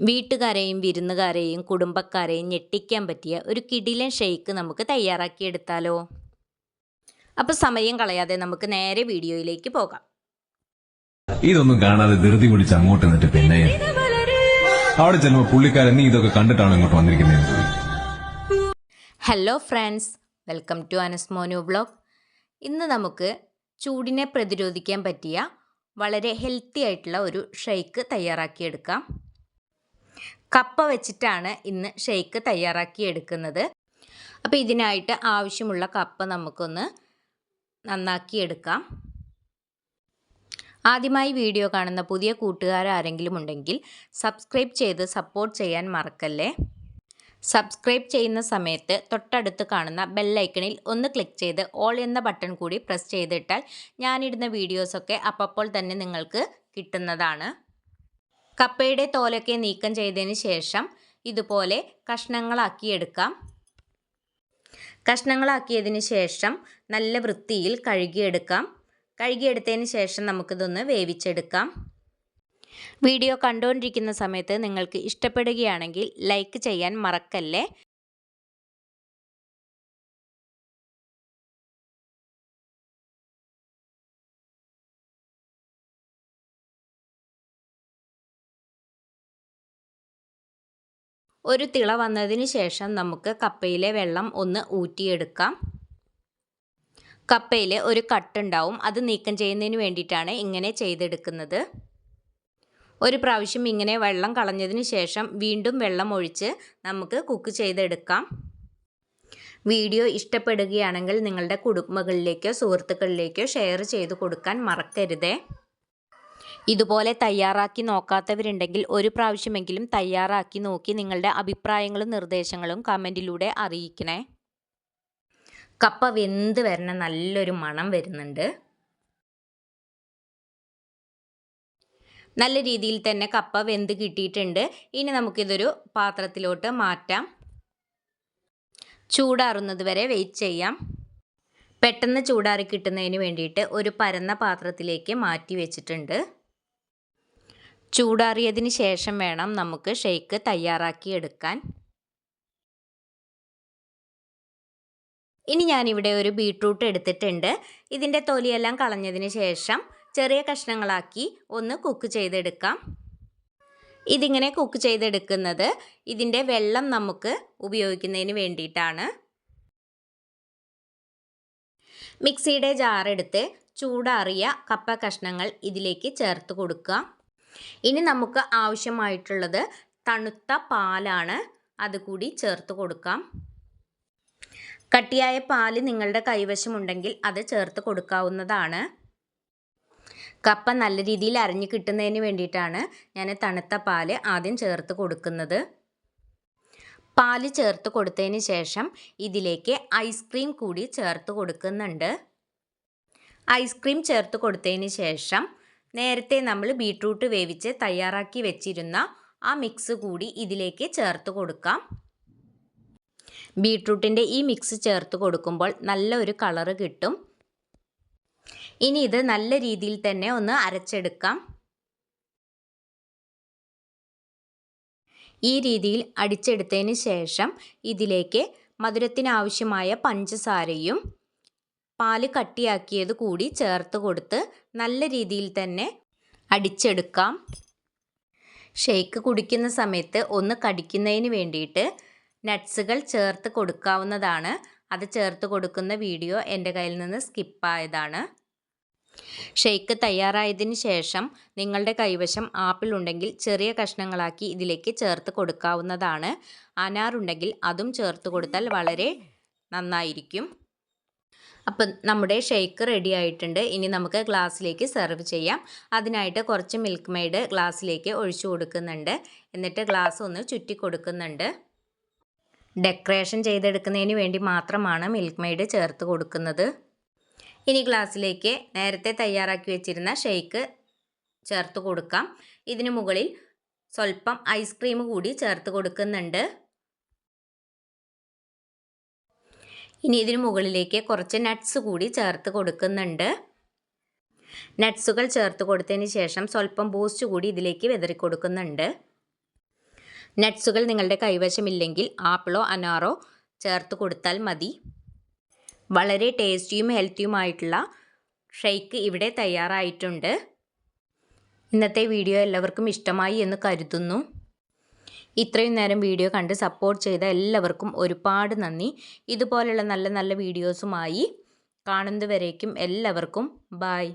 വീട്ടുകാരെയും വിരുന്നുകാരെയും കുടുംബക്കാരെയും ഞെട്ടിക്കാൻ പറ്റിയ ഒരു കിടിലൻ ഷെയ്ക്ക് നമുക്ക് തയ്യാറാക്കിയെടുത്താലോ? അപ്പോൾ സമയം കളയാതെ നമുക്ക് നേരെ വീഡിയോയിലേക്ക് പോകാം. ഇതൊന്നും കാണാതെ ധൃതി പിടിച്ച് അങ്ങോട്ട് നിന്നിട്ട് പിന്നെ അവിടെ ചെല്ലുമ്പോ പുള്ളിക്കാരൻ നീ ഇതൊക്കെ കണ്ടിട്ടാണ് ഇങ്ങോട്ട് വന്നിരിക്കുന്നത് hello friends welcome to Anas Anasmonu blog ഇന്ന് നമുക്ക് ചൂടിനെ പ്രതിരോധിക്കാൻ പറ്റിയ വളരെ ഹെൽത്തി ആയിട്ടുള്ള ഒരു ഷെയ്ക്ക് തയ്യാറാക്കിയെടുക്കാം. കപ്പ വെച്ചിട്ടാണ് ഇന്ന് ഷെയ്ക്ക് തയ്യാറാക്കി എടുക്കുന്നത്. അപ്പോൾ ഇതിനായിട്ട് ആവശ്യമുള്ള കപ്പ നമുക്കൊന്ന് നന്നാക്കി എടുക്കാം. ആദ്യമായി വീഡിയോ കാണുന്ന പുതിയ കൂട്ടുകാർ ആരെങ്കിലും ഉണ്ടെങ്കിൽ സബ്സ്ക്രൈബ് ചെയ്ത് സപ്പോർട്ട് ചെയ്യാൻ മറക്കല്ലേ? സബ്സ്ക്രൈബ് ചെയ്യുന്ന സമയത്ത് തൊട്ടടുത്ത് കാണുന്ന ബെല്ലൈക്കണിൽ ഒന്ന് ക്ലിക്ക് ചെയ്ത് ഓൾ എന്ന ബട്ടൺ കൂടി പ്രസ് ചെയ്തിട്ടാൽ ഞാനിടുന്ന വീഡിയോസൊക്കെ അപ്പോൾ തന്നെ നിങ്ങൾക്ക് കിട്ടുന്നതാണ്. കപ്പയുടെ തോലൊക്കെ നീക്കം ചെയ്തതിന് ശേഷം ഇതുപോലെ കഷ്ണങ്ങളാക്കി എടുക്കാം കഷ്ണങ്ങളാക്കിയതിന് ശേഷം നല്ല വൃത്തിയിൽ കഴുകിയെടുക്കാം. കഴുകിയെടുത്തതിന് ശേഷം നമുക്കിതൊന്ന് വേവിച്ചെടുക്കാം. വീഡിയോ കണ്ടുകൊണ്ടിരിക്കുന്ന സമയത്ത് നിങ്ങൾക്ക് ഇഷ്ടപ്പെടുകയാണെങ്കിൽ ലൈക്ക് ചെയ്യാൻ മറക്കല്ലേ? ഒരു തിള വന്നതിന് ശേഷം നമുക്ക് കപ്പയിലെ വെള്ളം ഒന്ന് ഊറ്റിയെടുക്കാം. കപ്പയിൽ ഒരു കട്ടുണ്ടാവും അത് നീക്കം ചെയ്യുന്നതിന് വേണ്ടിയിട്ടാണ് ഇങ്ങനെ ചെയ്തെടുക്കുന്നത്. ഒരു പ്രാവശ്യം ഇങ്ങനെ വെള്ളം കളഞ്ഞതിന് ശേഷം വീണ്ടും വെള്ളം ഒഴിച്ച് നമുക്ക് കുക്ക് ചെയ്തെടുക്കാം. വീഡിയോ ഇഷ്ടപ്പെടുകയാണെങ്കിൽ നിങ്ങളുടെ കുടുംബങ്ങളിലേക്കോ സുഹൃത്തുക്കളിലേക്കോ ഷെയർ ചെയ്ത് കൊടുക്കാൻ മറക്കരുതേ. ഇതുപോലെ തയ്യാറാക്കി നോക്കാത്തവരുണ്ടെങ്കിൽ ഒരു പ്രാവശ്യമെങ്കിലും തയ്യാറാക്കി നോക്കി നിങ്ങളുടെ അഭിപ്രായങ്ങളും നിർദ്ദേശങ്ങളും കമന്റിലൂടെ അറിയിക്കണേ. കപ്പ വെന്ത് വരണ നല്ലൊരു മണം വരുന്നുണ്ട്. നല്ല രീതിയിൽ തന്നെ കപ്പ വെന്ത് കിട്ടിയിട്ടുണ്ട്. ഇനി നമുക്കിതൊരു പാത്രത്തിലോട്ട് മാറ്റാം. ചൂടാറുന്നത് വരെ വെയിറ്റ് ചെയ്യാം. പെട്ടെന്ന് ചൂടാറി കിട്ടുന്നതിന് വേണ്ടിയിട്ട് ഒരു പരന്ന പാത്രത്തിലേക്ക് മാറ്റി വെച്ചിട്ടുണ്ട്. ചൂടാറിയതിന് ശേഷം വേണം നമുക്ക് ഷെയ്ക്ക് തയ്യാറാക്കി എടുക്കാൻ. ഇനി ഞാനിവിടെ ഒരു ബീട്രൂട്ട് എടുത്തിട്ടുണ്ട്. ഇതിന്റെ തൊലിയെല്ലാം കളഞ്ഞതിന് ശേഷം ചെറിയ കഷ്ണങ്ങളാക്കി ഒന്ന് കുക്ക് ചെയ്തെടുക്കാം. ഇതിങ്ങനെ കുക്ക് ചെയ്തെടുക്കുന്നത് ഇതിന്റെ വെള്ളം നമുക്ക് ഉപയോഗിക്കുന്നതിന് വേണ്ടിയിട്ടാണ്. മിക്സിയുടെ ജാറെടുത്ത് ചൂടാറിയ കപ്പ കഷ്ണങ്ങൾ ഇതിലേക്ക് ചേർത്ത് കൊടുക്കുക ഇനി നമുക്ക് ആവശ്യമായിട്ടുള്ളത് തണുത്ത പാലാണ് അതുകൂടി ചേർത്ത് കൊടുക്കാം. കട്ടിയായ പാൽ നിങ്ങളുടെ കൈവശമുണ്ടെങ്കിൽ അത് ചേർത്ത് കൊടുക്കാവുന്നതാണ്. കപ്പ നല്ല രീതിയിൽ അരഞ്ഞു കിട്ടുന്നതിന് വേണ്ടിയിട്ടാണ് ഞാൻ തണുത്ത പാൽ ആദ്യം ചേർത്ത് കൊടുക്കുന്നത്. പാൽ ചേർത്ത് കൊടുത്തതിന് ശേഷം ഇതിലേക്ക് ഐസ്ക്രീം കൂടി ചേർത്ത് കൊടുക്കുന്നുണ്ട്. ഐസ്ക്രീം ചേർത്ത് കൊടുത്തതിന് ശേഷം നേരത്തെ നമ്മൾ ബീട്രൂട്ട് വേവിച്ച് തയ്യാറാക്കി വെച്ചിരുന്ന ആ മിക്സ് കൂടി ഇതിലേക്ക് ചേർത്ത് കൊടുക്കാം. ബീട്രൂട്ടിന്റെ ഈ മിക്സ് ചേർത്ത് കൊടുക്കുമ്പോൾ നല്ലൊരു കളറ് കിട്ടും. ഇനി ഇത് നല്ല രീതിയിൽ തന്നെ ഒന്ന് അരച്ചെടുക്കാം. ഈ രീതിയിൽ അടിച്ചെടുത്തതിന് ശേഷം ഇതിലേക്ക് മധുരത്തിനാവശ്യമായ പഞ്ചസാരയും പാൽ കട്ടിയാക്കിയത് കൂടി ചേർത്ത് കൊടുത്ത് നല്ല രീതിയിൽ തന്നെ അടിച്ചെടുക്കാം. ഷെയ്ക്ക് കുടിക്കുന്ന സമയത്ത് ഒന്ന് കടിക്കുന്നതിന് വേണ്ടിയിട്ട് നട്ട്സുകൾ ചേർത്ത് കൊടുക്കാവുന്നതാണ്. അത് ചേർത്ത് കൊടുക്കുന്ന വീഡിയോ എന്റെ കയ്യിൽ നിന്ന് സ്കിപ്പായതാണ്. ഷെയ്ക്ക് തയ്യാറായതിന് ശേഷം നിങ്ങളുടെ കൈവശം ആപ്പിൾ ഉണ്ടെങ്കിൽ ചെറിയ കഷ്ണങ്ങളാക്കി ഇതിലേക്ക് ചേർത്ത് കൊടുക്കാവുന്നതാണ്. അനാറുണ്ടെങ്കിൽ അതും ചേർത്ത് കൊടുത്താൽ വളരെ നന്നായിരിക്കും. അപ്പം നമ്മുടെ ഷേക്ക് റെഡി ആയിട്ടുണ്ട്. ഇനി നമുക്ക് ഗ്ലാസ്സിലേക്ക് സെർവ് ചെയ്യാം. അതിനായിട്ട് കുറച്ച് മിൽക്ക് മെയ്ഡ് ഗ്ലാസ്സിലേക്ക് ഒഴിച്ചു കൊടുക്കുന്നുണ്ട്. എന്നിട്ട് ഗ്ലാസ് ഒന്ന് ചുറ്റി കൊടുക്കുന്നുണ്ട്. ഡെക്കറേഷൻ ചെയ്തെടുക്കുന്നതിന് വേണ്ടി മാത്രമാണ് മിൽക്ക് മെയ്ഡ് ചേർത്ത് കൊടുക്കുന്നത്. ഇനി ഗ്ലാസ്സിലേക്ക് നേരത്തെ തയ്യാറാക്കി വെച്ചിരുന്ന ഷെയ്ക്ക് ചേർത്ത് കൊടുക്കാം. ഇതിന് മുകളിൽ സ്വല്പം ഐസ്ക്രീം കൂടി ചേർത്ത് കൊടുക്കുന്നുണ്ട്. ഇനി ഇതിന് മുകളിലേക്ക് കുറച്ച് നട്ട്സ് കൂടി ചേർത്ത് കൊടുക്കുന്നുണ്ട്. നട്ട്സുകൾ ചേർത്ത് കൊടുത്തതിന് ശേഷം സ്വല്പം ബൂസ്റ്റ് കൂടി ഇതിലേക്ക് വിതറി കൊടുക്കുന്നുണ്ട്. നട്ട്സുകൾ നിങ്ങളുടെ കൈവശമില്ലെങ്കിൽ ആപ്പിളോ അനാറോ ചേർത്ത് കൊടുത്താൽ മതി. വളരെ ടേസ്റ്റിയും ഹെൽത്തിയുമായിട്ടുള്ള ഷെയ്ക്ക് ഇവിടെ തയ്യാറായിട്ടുണ്ട്. ഇന്നത്തെ വീഡിയോ എല്ലാവർക്കും ഇഷ്ടമായി എന്ന് കരുതുന്നു. ഇത്രയും നേരം വീഡിയോ കണ്ട് സപ്പോർട്ട് ചെയ്ത എല്ലാവർക്കും ഒരുപാട് നന്ദി. ഇതുപോലുള്ള നല്ല നല്ല വീഡിയോസുമായി കാണുന്നതുവരേക്കും എല്ലാവർക്കും ബായ്